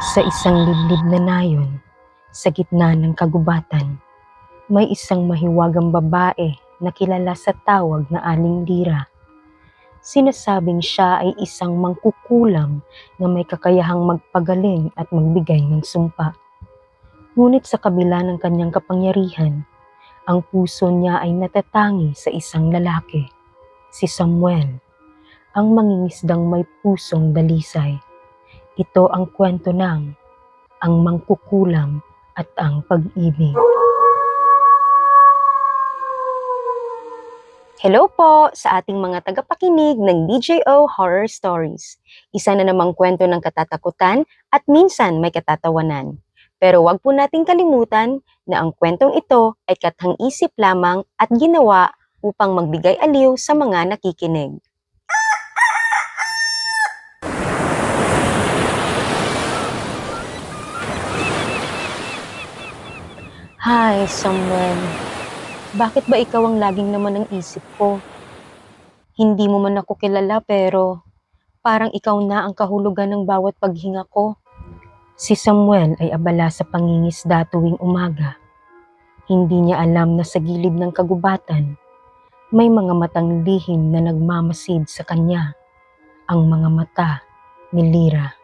Sa isang liblib na nayon, sa gitna ng kagubatan, may isang mahiwagang babae na kilala sa tawag na Aling Lira. Sinasabing siya ay isang mangkukulam na may kakayahang magpagaling at magbigay ng sumpa. Ngunit sa kabila ng kanyang kapangyarihan, ang puso niya ay natatangi sa isang lalaki, si Samuel, ang mangingisdang may pusong dalisay. Ito ang kwento ng ang mangkukulam at ang pag-ibig. Hello po sa ating mga tagapakinig ng DJO Horror Stories. Isa na namang kwento ng katatakutan at minsan may katatawanan. Pero wag po nating kalimutan na ang kwentong ito ay kathang isip lamang at ginawa upang magbigay aliw sa mga nakikinig. Hi, Samuel. Bakit ba ikaw ang laging naman ng isip ko? Hindi mo man ako kilala pero parang ikaw na ang kahulugan ng bawat paghinga ko. Si Samuel ay abala sa pangingisda tuwing umaga. Hindi niya alam na sa gilid ng kagubatan, may mga matang lihim na nagmamasid sa kanya. Ang mga mata ni Lira.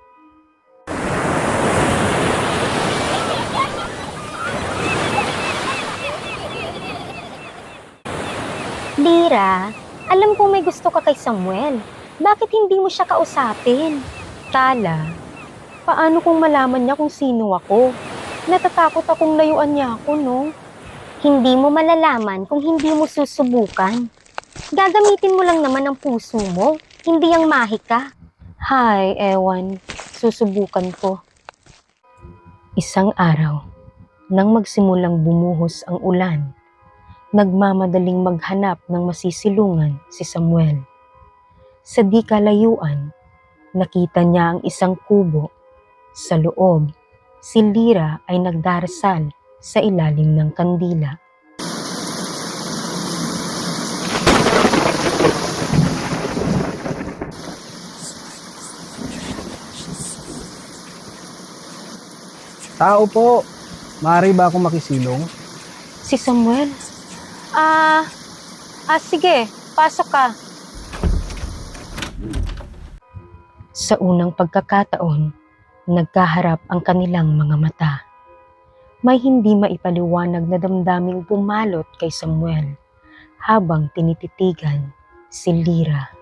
Lira, alam kong may gusto ka kay Samuel. Bakit hindi mo siya kausapin? Tala, paano kung malaman niya kung sino ako? Natatakot akong layuan niya ako, no? Hindi mo malalaman kung hindi mo susubukan. Gagamitin mo lang naman ang puso mo, hindi ang mahika. Hi, Ewan. Susubukan ko. Isang araw, nang magsimulang bumuhos ang ulan, nagmamadaling maghanap ng masisilungan si Samuel. Sa di kalayuan, nakita niya ang isang kubo. Sa loob, si Lira ay nagdarasal sa ilalim ng kandila. Tao po. Maaari ba akong makisilong? Si Samuel? Ah, ah sige, pasok ka. Sa unang pagkakataon, nagkaharap ang kanilang mga mata. May hindi maipaliwanag na damdaming pumalot kay Samuel habang tinititigan si Lira.